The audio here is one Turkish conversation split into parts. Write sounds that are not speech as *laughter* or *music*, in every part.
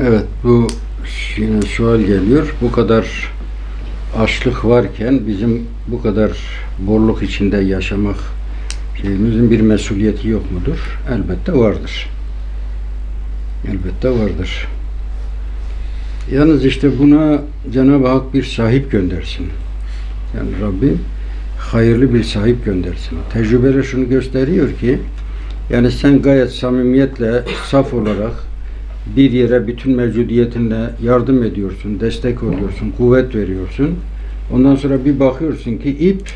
Evet bu yine sual geliyor. Bu kadar açlık varken bizim bu kadar bolluk içinde yaşamak şeyimizin bir mesuliyeti yok mudur? Elbette vardır. Elbette vardır. Yalnız işte buna Cenab-ı Hak bir sahip göndersin. Yani Rabbim hayırlı bir sahip göndersin. Tecrübeler şunu gösteriyor ki yani sen gayet samimiyetle, saf olarak bir yere bütün mevcudiyetinle yardım ediyorsun, destek oluyorsun, kuvvet veriyorsun. Ondan sonra bir bakıyorsun ki ip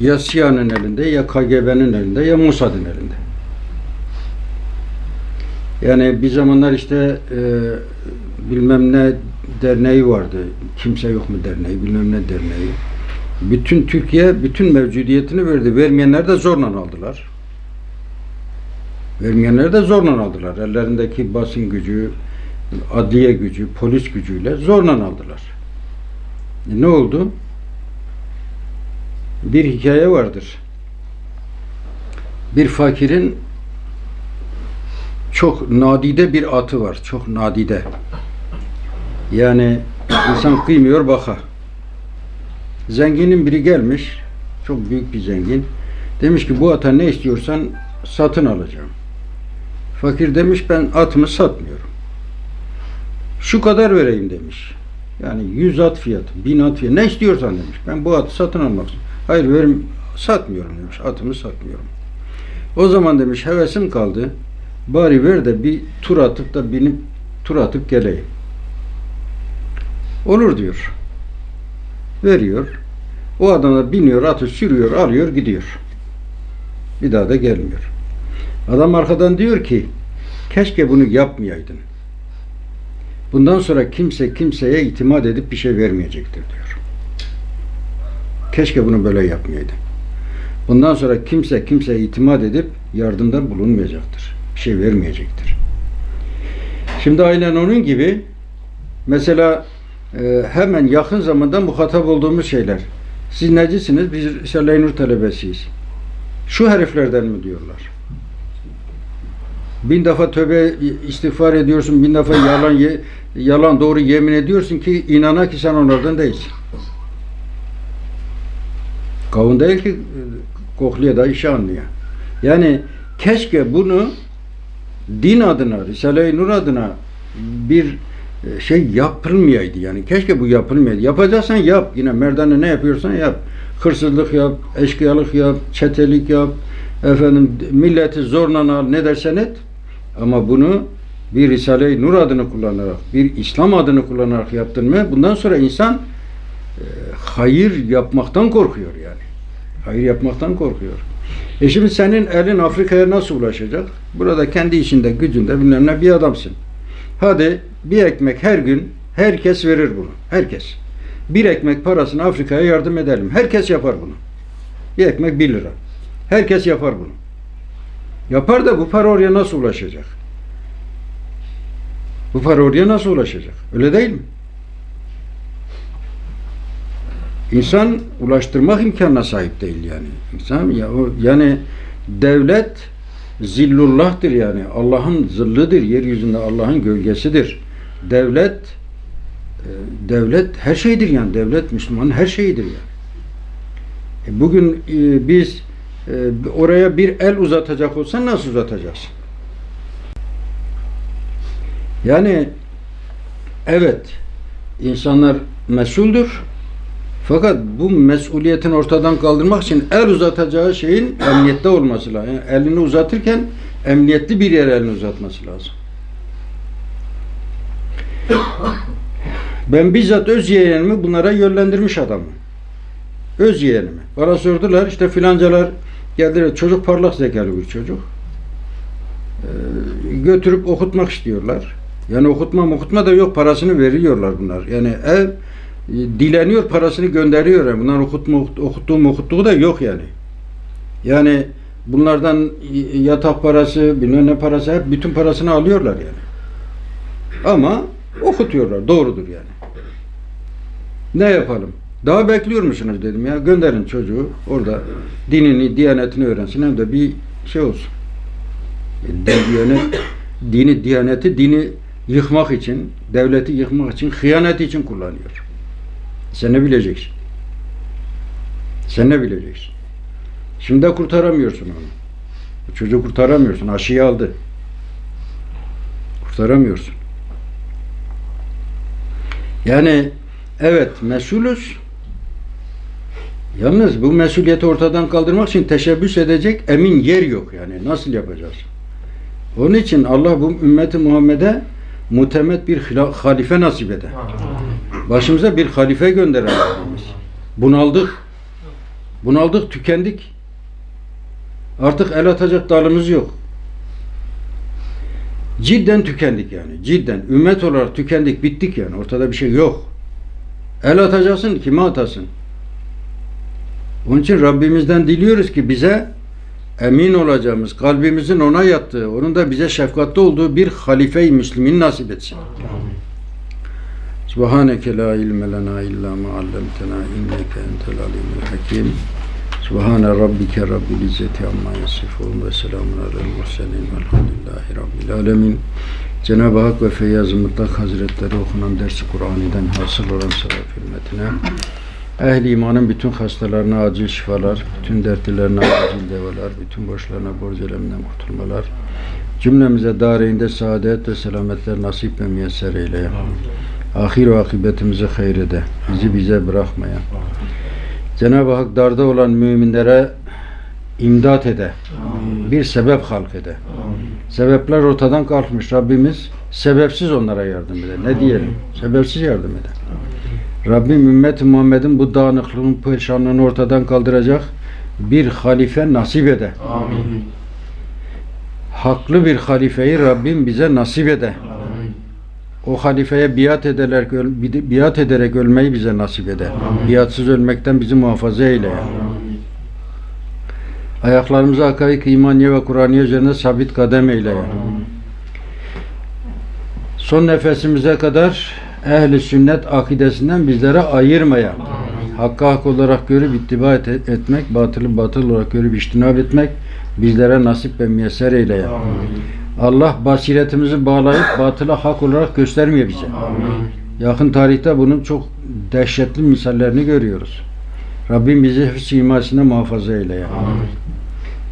ya SİHA'nın elinde, ya KGB'nin elinde, ya Mossad'ın elinde. Yani bir zamanlar işte e, bilmem ne derneği vardı. Kimse yok mu derneği, bilmem ne derneği. Bütün Türkiye bütün mevcudiyetini verdi. Vermeyenler de zorla aldılar. Vermeyenler de zorla aldılar. Ellerindeki basın gücü, adliye gücü, polis gücüyle zorla aldılar. E ne oldu? Bir hikaye vardır. Bir fakirin çok nadide bir atı var. Çok nadide. Yani insan kıymıyor baka. Zenginin biri gelmiş. Çok büyük bir zengin. Demiş ki bu ata ne istiyorsan satın alacağım. Fakir demiş ben atımı satmıyorum. Şu kadar vereyim demiş. Yani 100 at fiyatı, 1000 at fiyatı. Ne istiyorsan demiş. Ben bu atı satın almak istiyorum. Hayır verim satmıyorum demiş. Atımı satmıyorum. O zaman demiş hevesim kaldı. Bari ver de bir tur atıp da binip tur atıp geleyim. Olur diyor. Veriyor. O adam da biniyor, atı sürüyor, alıyor, gidiyor. Bir daha da gelmiyor. Adam arkadan diyor ki keşke bunu yapmayaydın. Bundan sonra kimse kimseye itimat edip bir şey vermeyecektir diyor. Keşke bunu böyle yapmayaydın. Bundan sonra kimse kimseye itimat edip yardımda bulunmayacaktır. Bir şey vermeyecektir. Şimdi aynen onun gibi mesela e, hemen yakın zamanda muhatap olduğumuz şeyler. Siz necisiniz? Biz Risale-i talebesiyiz. Şu heriflerden mi diyorlar? Bin defa tövbe istiğfar ediyorsun, bin defa yalan ye, yalan doğru yemin ediyorsun ki inana ki sen onlardan değilsin. Kavun değil ki kokluya da işi anlıyor. Yani keşke bunu din adına, Risale-i Nur adına bir şey yapılmayaydı yani. Keşke bu yapılmayaydı. Yapacaksan yap. Yine merdane ne yapıyorsan yap. Hırsızlık yap, eşkıyalık yap, çetelik yap. Efendim milleti zorla al ne dersen et. Ama bunu bir Risale-i Nur adını kullanarak, bir İslam adını kullanarak yaptın mı bundan sonra insan e, hayır yapmaktan korkuyor yani. Hayır yapmaktan korkuyor. E şimdi senin elin Afrika'ya nasıl ulaşacak? Burada kendi işinde, gücünde bilmem ne bir adamsın. Hadi bir ekmek her gün herkes verir bunu. Herkes. Bir ekmek parasını Afrika'ya yardım edelim. Herkes yapar bunu. Bir ekmek bir lira. Herkes yapar bunu. Yapar da bu para oraya nasıl ulaşacak? Bu para oraya nasıl ulaşacak? Öyle değil mi? İnsan ulaştırmak imkanına sahip değil yani. İnsan ya yani devlet zillullah'tır yani. Allah'ın zillidir. Yeryüzünde Allah'ın gölgesidir. Devlet e, devlet her şeydir yani. Devlet Müslümanın her şeyidir yani. E bugün e, biz oraya bir el uzatacak olsan nasıl uzatacaksın? Yani evet insanlar mesuldür. Fakat bu mesuliyetin ortadan kaldırmak için el uzatacağı şeyin *coughs* emniyette olması lazım. Yani elini uzatırken emniyetli bir yere elini uzatması lazım. Ben bizzat öz yeğenimi bunlara yönlendirmiş adamım. Öz yeğenimi. Bana sordular işte filancalar geldiler. Çocuk parlak zekalı bir çocuk. Ee, götürüp okutmak istiyorlar. Yani okutma okutma da yok parasını veriyorlar bunlar. Yani ev dileniyor parasını gönderiyor. Yani bunlar okutma okuttuğu okuttuğu da yok yani. Yani bunlardan yatak parası, bilmem ne parası hep bütün parasını alıyorlar yani. Ama okutuyorlar. Doğrudur yani. Ne yapalım? Daha bekliyor musunuz dedim ya. Gönderin çocuğu orada dinini, diyanetini öğrensin hem de bir şey olsun. Diyanet, dini, diyaneti, dini yıkmak için, devleti yıkmak için, hıyanet için kullanıyor. Sen ne bileceksin? Sen ne bileceksin? Şimdi de kurtaramıyorsun onu. Çocuğu kurtaramıyorsun. Aşıyı aldı. Kurtaramıyorsun. Yani evet mesulüz. Yalnız bu mesuliyeti ortadan kaldırmak için teşebbüs edecek emin yer yok yani. Nasıl yapacağız? Onun için Allah bu ümmeti Muhammed'e mutemet bir halife nasip eder. Başımıza bir halife gönderer Rabbimiz. Bunaldık. Bunaldık, tükendik. Artık el atacak dalımız yok. Cidden tükendik yani. Cidden. Ümmet olarak tükendik, bittik yani. Ortada bir şey yok. El atacaksın, kime atasın? Onun için Rabbimizden diliyoruz ki bize emin olacağımız, kalbimizin ona yattığı, onun da bize şefkatli olduğu bir halife-i Müslümin nasip etsin. Subhaneke la ilme lena illa ma allamtena inneke entel alimul hakim. Subhane rabbike rabbil izzeti amma yasifun ve selamun alel murselin velhamdülillahi rabbil alemin. Cenab-ı Hak ve Feyyaz-ı Mutlak Hazretleri okunan dersi Kur'an'dan hasıl olan sevap hürmetine Ehli imanın bütün hastalarına acil şifalar, bütün dertlerine acil devalar, bütün borçlarına borç eleminden kurtulmalar, cümlemize dareyinde saadet ve selametler nasip ve müyesser eyle. Ahir ve akıbetimizi hayrede, bizi bize bırakmaya. Cenab-ı Hak darda olan müminlere imdat ede, bir sebep halk ede. Sebepler ortadan kalkmış Rabbimiz sebepsiz onlara yardım eder. Ne diyelim? Sebepsiz yardım eder. Rabbim ümmet Muhammed'in bu dağınıklığın, perişanlığını ortadan kaldıracak bir halife nasip ede. Amin. Haklı bir halifeyi Rabbim bize nasip ede. O halifeye biat ederek, biat ederek ölmeyi bize nasip ede. Biatsız ölmekten bizi muhafaza eyle. ya. Ayaklarımızı akaik imaniye ve Kur'aniye üzerine sabit kadem eyle. ya. Son nefesimize kadar ehli sünnet akidesinden bizlere ayırmaya, hakka hak olarak görüp ittiba et- etmek, batılı batıl olarak görüp iştinab etmek bizlere nasip ve müyesser eyle. ya. Allah basiretimizi bağlayıp batıla hak olarak göstermiyor bize. Yakın tarihte bunun çok dehşetli misallerini görüyoruz. Rabbim bizi hıfz imasına muhafaza eyle. ya.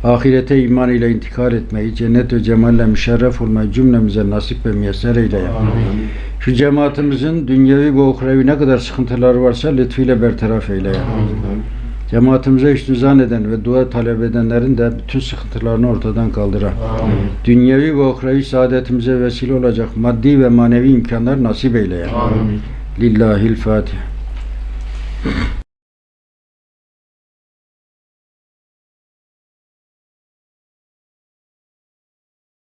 Ahirete iman ile intikal etmeyi, cennet ve cemalle müşerref olmayı cümlemize nasip ve müyesser eyle. ya. Şu cemaatimizin dünyevi ve uhrevi ne kadar sıkıntıları varsa lütfuyla bertaraf eyle. ya. Cemaatimize iştizan eden ve dua talep edenlerin de bütün sıkıntılarını ortadan kaldıran, dünyevi ve uhrevi saadetimize vesile olacak maddi ve manevi imkanlar nasip eyle. ya. Lillahil Fatiha.